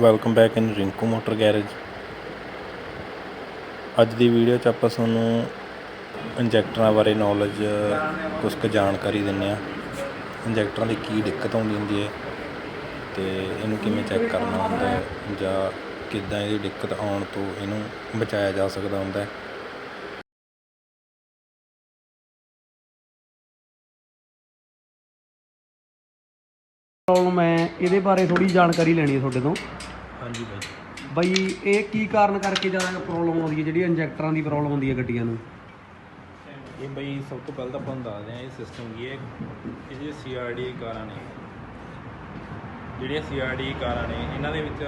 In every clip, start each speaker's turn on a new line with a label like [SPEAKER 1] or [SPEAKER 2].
[SPEAKER 1] Welcome back in Rinku motor garage ਅੱਜ ਦੀ video 'ਚ ਆਪਾਂ ਤੁਹਾਨੂੰ ਇੰਜੈਕਟਰਾਂ ਬਾਰੇ ਨੌਲੇਜ ਕੁਝ ਕੁ ਜਾਣਕਾਰੀ ਦਿੰਨੇ ਆ ਇੰਜੈਕਟਰਾਂ ਦੀ ਕੀ ਦਿੱਕਤ ਆਉਂਦੀ ਹੁੰਦੀ ਹੈ ਤੇ ਇਹਨੂੰ ਕਿਵੇਂ ਚੈੱਕ ਕਰਨਾ ਹੁੰਦਾ ਹੈ ਜਾਂ ਕਿੱਦਾਂ ਇਹਦੀ ਦਿੱਕਤ ਆਉਣ ਤੋਂ ਇਹਨੂੰ ਬਚਾਇਆ ਜਾ ਸਕਦਾ ਹੁੰਦਾ ਹੈ।
[SPEAKER 2] ਪ੍ਰੋਬਲਮ ਹੈ, ਇਹਦੇ ਬਾਰੇ ਥੋੜੀ ਜਾਣਕਾਰੀ ਲੈਣੀ ਹੈ ਤੁਹਾਡੇ ਤੋਂ।
[SPEAKER 1] ਹਾਂਜੀ ਬਾਈ।
[SPEAKER 2] ਬਈ ਇਹ ਕੀ ਕਾਰਨ ਕਰਕੇ ਜ਼ਿਆਦਾ ਪ੍ਰੋਬਲਮ ਆਉਂਦੀ ਹੈ? ਜਿਹੜੀ ਇੰਜੈਕਟਰਾਂ ਦੀ ਪ੍ਰੋਬਲਮ ਆਉਂਦੀ ਹੈ ਗੱਡੀਆਂ ਨੂੰ?
[SPEAKER 1] ਇਹ ਬਈ ਸਭ ਤੋਂ ਪਹਿਲਾਂ ਤਾਂ ਆਪਾਂ ਨੂੰ ਦੱਸਦੇ ਹਾਂ ਇਹ ਸਿਸਟਮ ਕੀ ਹੈ? ਇਹ ਜਿਹੜੇ ਸੀਆਰਡੀ ਕਾਰਾਂ ਨੇ ਜਿਹੜੀਆਂ ਸੀਆਰਡੀ ਕਾਰਾਂ ਨੇ ਇਹਨਾਂ ਦੇ ਵਿੱਚ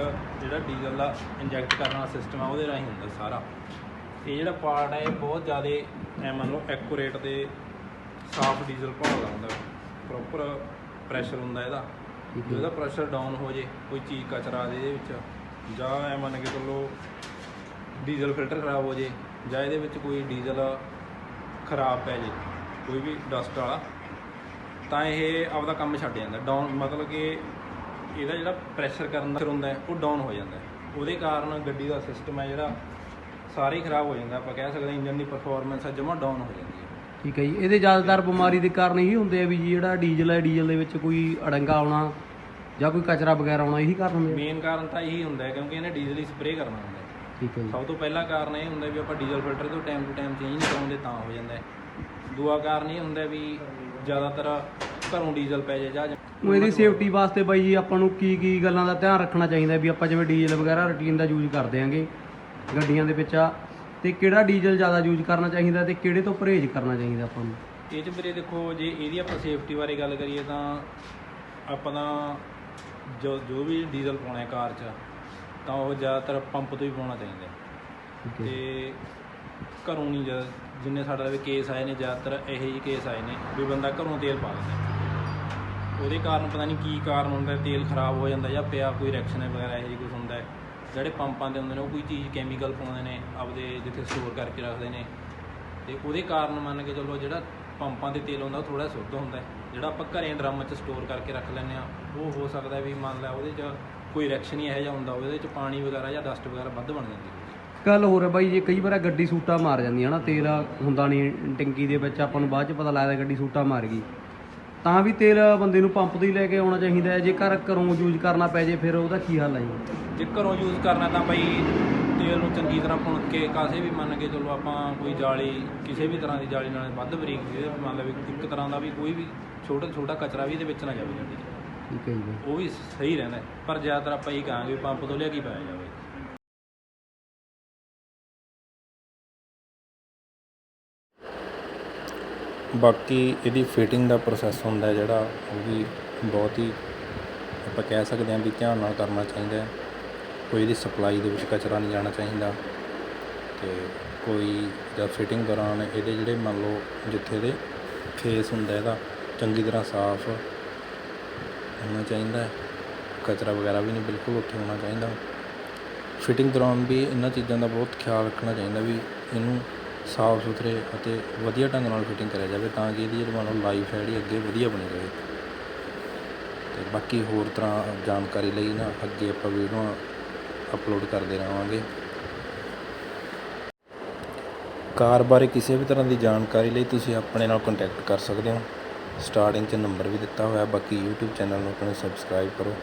[SPEAKER 1] ਜਿਹੜਾ ਡੀਜ਼ਲ ਦਾ ਇੰਜੈਕਟ ਕਰਨ ਵਾਲਾ ਸਿਸਟਮ ਆ ਉਹਦੇ ਰਾਹੀਂ ਹੁੰਦਾ ਸਾਰਾ। ਇਹ ਜਿਹੜਾ ਪਾਰਟ ਹੈ ਇਹ ਬਹੁਤ ਜ਼ਿਆਦਾ ਐ ਮੰਨ ਲਓ ਐਕੂਰੇਟ ਤੇ ਸਾਫ਼ ਡੀਜ਼ਲ ਭਾਲਦਾ ਹੁੰਦਾ ਪ੍ਰੋਪਰ ਪ੍ਰੈਸ਼ਰ ਹੁੰਦਾ ਇਹਦਾ।
[SPEAKER 2] ਠੀਕ
[SPEAKER 1] ਜੇ ਉਹਦਾ ਪ੍ਰੈਸ਼ਰ ਡਾਊਨ ਹੋ ਜੇ ਕੋਈ ਚੀਜ਼ ਕਚਰਾ ਜੇ ਇਹਦੇ ਵਿੱਚ ਜਾਂ ਐ ਮੰਨ ਕੇ ਚੱਲੋ ਡੀਜ਼ਲ ਫਿਲਟਰ ਖਰਾਬ ਹੋ ਜੇ, ਜਾਂ ਇਹਦੇ ਵਿੱਚ ਕੋਈ ਡੀਜ਼ਲ ਖਰਾਬ ਪੈ ਜੇ, ਕੋਈ ਵੀ ਡਸਟ ਵਾਲਾ, ਤਾਂ ਇਹ ਆਪਦਾ ਕੰਮ ਛੱਡ ਜਾਂਦਾ। ਡਾਊਨ ਮਤਲਬ ਕਿ ਇਹਦਾ ਜਿਹੜਾ ਪ੍ਰੈਸ਼ਰ ਕਰਨ ਦਾ ਹੁੰਦਾ ਉਹ ਡਾਊਨ ਹੋ ਜਾਂਦਾ ਉਹਦੇ ਕਾਰਨ ਗੱਡੀ ਦਾ ਸਿਸਟਮ ਹੈ ਜਿਹੜਾ, ਸਾਰੇ ਹੀ ਖਰਾਬ ਹੋ ਜਾਂਦਾ। ਆਪਾਂ ਕਹਿ ਸਕਦੇ ਇੰਜਨ ਦੀ ਪਰਫਾਰਮੈਂਸ ਹੈ, ਜਮਾ ਡਾਊਨ ਹੋ ਜਾਂਦੀ ਹੈ।
[SPEAKER 2] ਠੀਕ ਹੈ ਜੀ। ਇਹਦੇ ਜ਼ਿਆਦਾਤਰ ਬਿਮਾਰੀ ਦੇ ਕਾਰਨ ਇਹੀ ਹੁੰਦੇ ਆ ਵੀ ਜੀ ਜਿਹੜਾ ਡੀਜ਼ਲ ਹੈ, ਡੀਜ਼ਲ ਦੇ ਵਿੱਚ ਕੋਈ ਅੜੰਗਾ ਆਉਣਾ ਜਾਂ ਕੋਈ ਕਚਰਾ ਵਗੈਰਾ ਆਉਣਾ ਇਹੀ ਕਾਰਨ ਹੁੰਦੇ? ਆ
[SPEAKER 1] ਮੇਨ ਕਾਰਨ ਤਾਂ ਇਹੀ ਹੁੰਦਾ ਹੈ ਕਿਉਂਕਿ ਇਹਨੇ ਡੀਜ਼ਲ ਹੀ ਸਪਰੇਅ ਕਰਨਾ ਹੁੰਦਾ ਹੈ।
[SPEAKER 2] ਠੀਕ ਹੈ ਜੀ।
[SPEAKER 1] ਸਭ ਤੋਂ ਪਹਿਲਾ ਕਾਰਨ ਇਹ ਹੁੰਦਾ ਵੀ ਆਪਾਂ ਡੀਜ਼ਲ ਫਿਲਟਰ ਤੋਂ ਟਾਈਮ ਟੂ ਟਾਈਮ ਚੇਂਜ ਨਹੀਂ ਕਰਾਉਂਦੇ ਤਾਂ ਹੋ ਜਾਂਦਾ ਹੈ। ਦੂਆ ਕਾਰਨ ਇਹ ਹੁੰਦਾ ਵੀ ਜ਼ਿਆਦਾਤਰ ਘਰੋਂ ਡੀਜ਼ਲ ਪੈ ਜਾਏ ਜਾਂ
[SPEAKER 2] ਉਹ ਇਹਦੀ ਸੇਫਟੀ ਵਾਸਤੇ ਬਾਈ ਜੀ ਆਪਾਂ ਨੂੰ ਕੀ ਕੀ ਗੱਲਾਂ ਦਾ ਧਿਆਨ ਰੱਖਣਾ ਚਾਹੀਦਾ ਵੀ ਆਪਾਂ ਜਿਵੇਂ ਡੀਜ਼ਲ ਵਗੈਰਾ ਰੂਟੀਨ ਦਾ ਯੂਜ਼ ਕਰਦੇ ਆਂਗੇ ਗੱਡੀਆਂ ਦੇ ਵਿੱਚ ਆ ਤੇ ਕਿਹੜਾ ਡੀਜ਼ਲ ਜ਼ਿਆਦਾ ਯੂਜ਼ ਕਰਨਾ ਚਾਹੀਦਾ ਤੇ ਕਿਹੜੇ ਤੋਂ ਪਰਹੇਜ਼ ਕਰਨਾ ਚਾਹੀਦਾ ਆਪਾਂ ਨੂੰ?
[SPEAKER 1] ਇਹ 'ਚ ਵੀਰੇ ਦੇਖੋ ਜੇ ਇਹਦੀ ਆਪਾਂ ਸੇਫਟੀ ਬਾਰੇ ਗੱਲ ਕਰੀਏ ਤਾਂ ਆਪਾਂ ਤਾਂ ਜੋ ਜੋ ਵੀ ਡੀਜ਼ਲ ਪਾਉਣਾ ਹੈ ਕਾਰ 'ਚ ਤਾਂ ਉਹ ਜ਼ਿਆਦਾਤਰ ਪੰਪ ਤੋਂ ਹੀ ਪਾਉਣਾ ਚਾਹੀਦਾ ਹੈ। ਤੇ ਘਰੋਂ ਨਹੀਂ ਜ਼ਿਆਦਾ ਜਿੰਨੇ ਸਾਡੇ ਵੀ ਕੇਸ ਆਏ ਨੇ ਜ਼ਿਆਦਾਤਰ ਇਹੋ ਜਿਹੇ ਕੇਸ ਆਏ ਨੇ ਵੀ ਬੰਦਾ ਘਰੋਂ ਤੇਲ ਪਾ ਲੈਂਦਾ ਉਹਦੇ ਕਾਰਨ ਪਤਾ ਨਹੀਂ ਕੀ ਕਾਰਨ ਹੁੰਦਾ ਤੇਲ ਖਰਾਬ ਹੋ ਜਾਂਦਾ ਜਾਂ ਪਿਆ ਕੋਈ ਰਿਐਕਸ਼ਨ ਵਗੈਰਾ ਇਹੋ ਜਿਹੀ ਕੁਝ ਹੁੰਦਾ ਹੈ। ਜਿਹੜੇ ਪੰਪਾਂ ਦੇ ਹੁੰਦੇ ਨੇ ਉਹ ਕੋਈ ਚੀਜ਼ ਕੈਮੀਕਲ ਪਾਉਂਦੇ ਨੇ ਆਪਦੇ ਜਿੱਥੇ ਸਟੋਰ ਕਰਕੇ ਰੱਖਦੇ ਨੇ। ਤੇ ਉਹਦੇ ਕਾਰਨ ਮੰਨ ਕੇ ਚੱਲੋ ਜਿਹੜਾ ਪੰਪਾਂ ਦੇ ਤੇਲ ਹੁੰਦਾ ਉਹ ਥੋੜਾ ਸ਼ੁੱਧ ਹੁੰਦਾ ਹੈ। ਜਿਹੜਾ ਆਪਾਂ ਘਰੇ ਡਰਮ 'ਚ ਸਟੋਰ ਕਰਕੇ ਰੱਖ ਲੈਂਦੇ ਆ ਉਹ ਹੋ ਸਕਦਾ ਵੀ ਮੰਨ ਲਾ ਉਹਦੇ 'ਚ ਕੋਈ ਰਿਐਕਸ਼ਨ ਹੀ ਇਹੋ ਜਿਹਾ ਹੁੰਦਾ ਉਹਦੇ 'ਚ ਪਾਣੀ ਵਗੈਰਾ ਜਾਂ ਡਸਟ ਵਗੈਰਾ ਵੱਧ ਬਣ ਜਾਂਦੀ ਹੈ
[SPEAKER 2] ਗੱਲ ਹੋਰ ਹੈ ਬਾਈ ਜੇ ਕਈ ਵਾਰ ਗੱਡੀ ਸੂਟਾ ਮਾਰ ਜਾਂਦੀ ਹੈ ਨਾ ਤੇਲ ਹੁੰਦਾ ਨਹੀਂ ਟੈਂਕੀ ਦੇ ਵਿੱਚ ਆਪਾਂ ਨੂੰ ਬਾਅਦ ਚ ਪਤਾ ਲੱਗਦਾ ਗੱਡੀ ਸੂਟਾ ਮਾਰ ਗਈ। ਤਾਂ ਵੀ ਤੇਲ ਬੰਦੇ ਨੂੰ ਪੰਪ ਤੋਂ ਹੀ ਲੈ ਕੇ ਆਉਣਾ ਚਾਹੀਦਾ ਹੈ ਜੇ ਘਰ ਘਰੋਂ ਯੂਜ਼ ਕਰਨਾ ਪੈ ਜੇ ਫਿਰ ਉਹਦਾ ਕੀ ਹੱਲ ਹੈ ਜੀ?
[SPEAKER 1] ਜੇ ਘਰੋਂ ਯੂਜ਼ ਕਰਨਾ ਤਾਂ ਬਈ ਤੇਲ ਨੂੰ ਚੰਗੀ ਤਰ੍ਹਾਂ ਭੁਣ ਕੇ ਕਾਸੇ ਵੀ ਮੰਨ ਕੇ ਚਲੋ ਆਪਾਂ ਕੋਈ ਜਾਲੀ ਕਿਸੇ ਵੀ ਤਰ੍ਹਾਂ ਦੀ ਜਾਲੀ ਨਾਲ ਵੱਧ ਬਰੀਕ ਜਿਹਦੇ ਮੰਨ ਲਓ ਇੱਕ ਤਰ੍ਹਾਂ ਦਾ ਵੀ ਕੋਈ ਵੀ ਛੋਟਾ ਛੋਟਾ ਕਚਰਾ ਵੀ ਇਹਦੇ ਵਿੱਚ ਨਾ ਜਾਵੇ 'ਚ
[SPEAKER 2] ਠੀਕ ਹੈ ਜੀ।
[SPEAKER 1] ਉਹ ਵੀ ਸਹੀ ਰਹਿੰਦਾ ਹੈ। ਪਰ ਜ਼ਿਆਦਾਤਰ ਆਪਾਂ ਇਹ ਕਹਾਂਗੇ ਵੀ ਪੰਪ ਤੋਂ ਲਿਆ ਕੇ ਪਾਇਆ ਜਾਵੇ ਬਾਕੀ ਇਹਦੀ ਫਿਟਿੰਗ ਦਾ ਪ੍ਰੋਸੈਸ ਹੁੰਦਾ ਹੈ ਜਿਹੜਾ ਉਹ ਵੀ ਬਹੁਤ ਹੀ ਆਪਾਂ ਕਹਿ ਸਕਦੇ ਹਾਂ ਵੀ ਧਿਆਨ ਨਾਲ ਕਰਨਾ ਚਾਹੀਦਾ ਹੈ ਕੋਈ ਇਹਦੀ ਸਪਲਾਈ ਦੇ ਵਿੱਚ ਕਚਰਾ ਨਹੀਂ ਜਾਣਾ ਚਾਹੀਦਾ ਅਤੇ ਕੋਈ ਜਾਂ ਫਿਟਿੰਗ ਦੌਰਾਨ ਇਹਦੇ ਜਿਹੜੇ ਮੰਨ ਲਓ ਜਿੱਥੇ ਇਹਦੇ ਫੇਸ ਹੁੰਦਾ ਇਹਦਾ, ਚੰਗੀ ਤਰ੍ਹਾਂ ਸਾਫ਼ ਹੋਣਾ ਚਾਹੀਦਾ, ਕਚਰਾ ਵਗੈਰਾ ਵੀ ਨਹੀਂ ਬਿਲਕੁਲ ਉੱਥੇ ਹੋਣਾ ਚਾਹੀਦਾ। ਫਿਟਿੰਗ ਦੌਰਾਨ ਵੀ ਇਹਨਾਂ ਚੀਜ਼ਾਂ ਦਾ ਬਹੁਤ ਖਿਆਲ ਰੱਖਣਾ ਚਾਹੀਦਾ ਵੀ ਇਹਨੂੰ ਸਾਫ਼ ਸੁਥਰੇ ਅਤੇ ਵਧੀਆ ਢੰਗ ਨਾਲ ਫਿਟਿੰਗ ਕਰਿਆ ਜਾਵੇ ਤਾਂ ਕਿ ਇਹਦੀ ਜਿਹੜੀ ਮੰਨ ਲਓ ਲਾਈਫ ਹੈ ਜਿਹੜੀ ਅੱਗੇ ਵਧੀਆ ਬਣੀ ਰਹੇ। ਤੇ ਬਾਕੀ ਹੋਰ ਤਰ੍ਹਾਂ ਜਾਣਕਾਰੀ ਲਈ ਨਾ ਅੱਗੇ ਆਪਾਂ ਵੀਡੀਓ ਅਪਲੋਡ ਕਰਦੇ ਰਹਾਂਗੇ। ਕਾਰ ਬਾਰੇ ਕਿਸੇ ਵੀ ਤਰ੍ਹਾਂ ਦੀ ਜਾਣਕਾਰੀ ਲਈ ਤੁਸੀਂ ਆਪਣੇ ਨਾਲ ਕੰਟੈਕਟ ਕਰ ਸਕਦੇ ਹੋ। ਸਟਾਰਟਿੰਗ 'ਚ ਨੰਬਰ ਵੀ ਦਿੱਤਾ ਹੋਇਆ, ਬਾਕੀ YouTube ਚੈਨਲ ਨੂੰ ਆਪਣੇ ਸਬਸਕ੍ਰਾਈਬ ਕਰੋ।